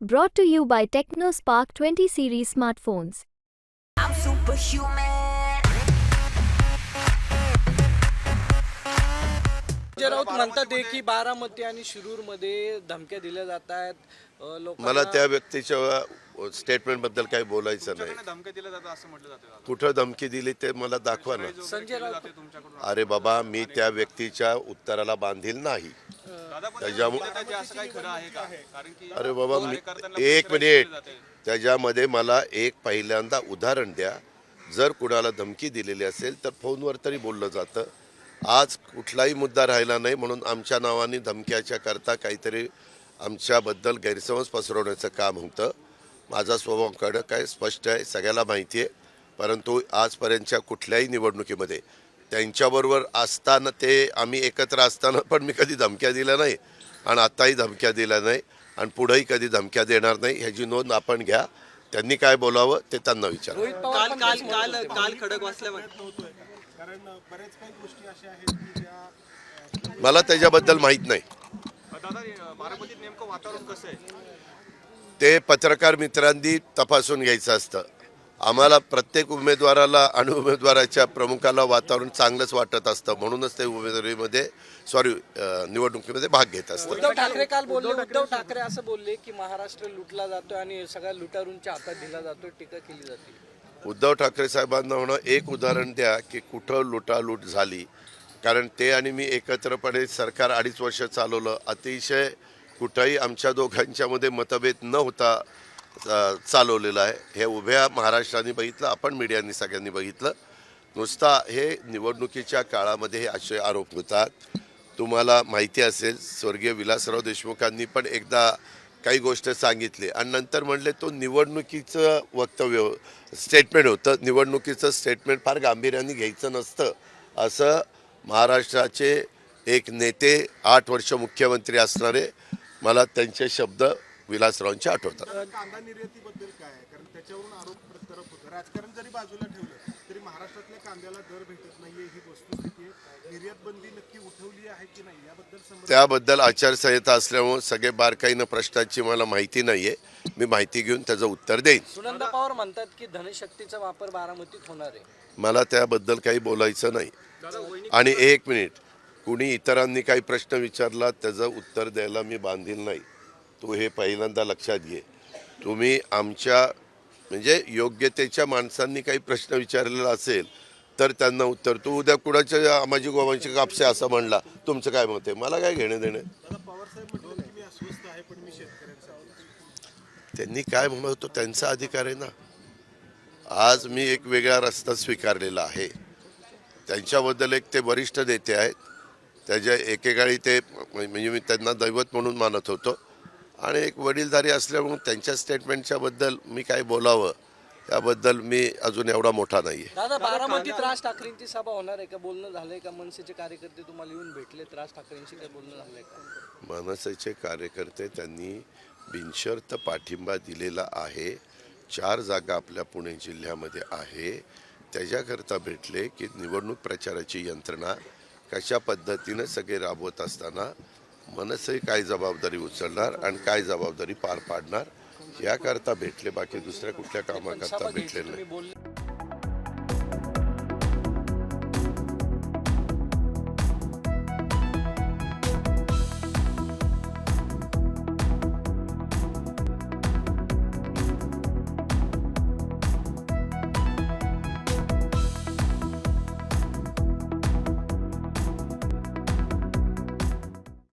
Brought to you by TechnoSpark 20 series smartphones. I'm superhuman. Sanjay Raut म्हणतात आहे की बारामती आणि शिरूरमध्ये धमक्या दिल्या जात आहेत मला त्या व्यक्तीच्या स्टेटमेंटबद्दल काही बोलायचं नाही धमक्या दिल्या जातात असं म्हटलं जाते दादा. कुठं धमकी दिली ते मला दाखवा ना संजय राऊत ते तुमच्याकडून अरे बाबा मी त्या व्यक्तीच्या उत्तराला बांधील नाही त्याच्यामुळे अरे बाबा मी कार्यकर्त्यांना एक मिनिट. त्याच्यामध्ये मला एक पहिल्यांदा उदाहरण द्या. जर कुणाला धमकी दिलेली असेल तर फोनवर तरी बोललं जातं. आज कुठलाही मुद्दा राहिला नाही म्हणून आमच्या नावाने धमक्याच्या करता काहीतरी आमच्याबद्दल गैरसमज पसरवण्याचं काम होतं. माझा स्वभाव कडक आहे स्पष्ट आहे सगळ्याला माहिती आहे. परंतु आजपर्यंतच्या कुठल्याही निवडणुकीमध्ये त्यांच्याबरोबर असताना ते आम्ही एकत्र असताना पण मी कधी धमक्या दिल्या नाही आणि आत्ताही धमक्या दिल्या नाही आणि पुढेही कधी धमक्या देणार नाही ह्याची नोंद आपण घ्या. त्यांनी काय बोलावं ते त्यांना विचारा. काल काल काल. काल खडक वाचल्या कारण बऱ्याच काही गोष्टी अशा आहेत की ज्या मला त्याच्याबद्दल माहीत नाही. दादा बारामतीत नेमकं वातावरण कसं आहे? ते पत्रकार मित्रांनी तपासून घ्यायचं असतं. आम्हाला प्रत्येक उमेदवाराला आणि उमेदवाराच्या प्रमुखाला वातावरण चांगलंच वाटत असतं. म्हणूनच ते उमेदवारीमध्ये सॉरी निवडणुकीमध्ये भाग घेत असतात. उद्धव ठाकरे काल बोलले उद्धव ठाकरे असं बोलले की महाराष्ट्र लुटला जातोय आणि सगळ्या लुटारूंच्या हातात दिला जातोय टीका केली जाते. उद्धव ठाकरे साहेबांना म्हणा एक उदाहरण द्या की कुठं लुटालूट झाली. कारण ते आणि मी एकत्रपणे सरकार अडीच वर्ष चालवलं. अतिशय कुठंही आमच्या दोघांच्यामध्ये मतभेद न होता चालवलेलं आहे. हे उभ्या महाराष्ट्राने बघितलं आपण मीडियानी सगळ्यांनी बघितलं. नुसता हे निवडणुकीच्या काळामध्ये हे असे आरोप होतात. तुम्हाला माहिती असेल स्वर्गीय विलासराव देशमुखांनी पण एकदा काही गोष्ट सांगितली आणि नंतर म्हणले तो निवडणुकीचं वक्तव्य स्टेटमेंट होतं. निवडणुकीचं स्टेटमेंट फार गांभीर्याने घ्यायचं नसतं. असं महाराष्ट्राचे एक नेते आठ वर्ष मुख्यमंत्री असणारे मला त्यांचे शब्द विलासरावांचे आठवतात. कांदा निर्यातीबद्दल काय कारण त्याच्यावरून आरोप प्रत्यारोप होतो राजकारण जरी बाजूला ठेवलं तरी महाराष्ट्रातल्या कांद्याला दर भेटत नाहीये. ही वस्तुस्थिती आहे. निर्यात बंदी नक्की उठवली आहे की नाही? याबद्दल त्याबद्दल आचारसंहिता असल्यामुळे सगळे बारकाईनं प्रश्नांची मला माहिती नाही आहे मी माहिती घेऊन त्याचं उत्तर देईन. सुनंदा पवार म्हणतात की धनशक्तीचा वापर बारामतीत होणार आहे. मला त्याबद्दल काही बोलायचं नाही. आणि एक मिनिट. कुणी इतरांनी काही प्रश्न विचारला त्याचं उत्तर द्यायला मी बांधील नाही. तू हे पहिल्यांदा लक्षात घे. तुम्ही आमच्या म्हणजे योग्यतेच्या माणसांनी काही प्रश्न विचारलेला असेल तर त्यांना उत्तर तू उद्या कुणाच्या माझी गोवांची कापसे असं म्हणला. तुमचं काय मत आहे? मला काय घेणं देणं त्यांनी काय म्हणत होतो? त्यांचा अधिकार आहे ना. आज मी एक वेगळा रस्ता स्वीकारलेला आहे. त्यांच्याबद्दल एक ते वरिष्ठ नेते आहेत. त्याच्या एकेकाळी ते म्हणजे मी त्यांना दैवत म्हणून मानत होतो. आणि एक वडीलधारी असल्यामुळे त्यांच्या स्टेटमेंटच्या बद्दल मी काय बोलावं याबद्दल मी अजून एवढा मोठा नाही आहे दादा बारामतीत राज ठाकरेंची सभा होणार आहे का? बोलणं झालंय का? मनसेचे कार्यकर्ते तुम्हाला येऊन भेटलेत राज ठाकरेंशी काय बोलणं झालंय का? मनसेचे कार्यकर्ते त्यांनी बिनशर्त पाठिंबा दिलेला आहे. चार जागा आपल्या पुणे जिल्ह्यामध्ये आहे. त्याच्याकरता भेटले की निवडणूक प्रचाराची यंत्रणा कशा पद्धतीनं सगळे राबवत असताना मनसे काय जबाबदारी उचलणार आणि काय जबाबदारी पार पाडणार याकरता भेटले बाकी दुसऱ्या कुठल्या कामाकरता भेटले नाही.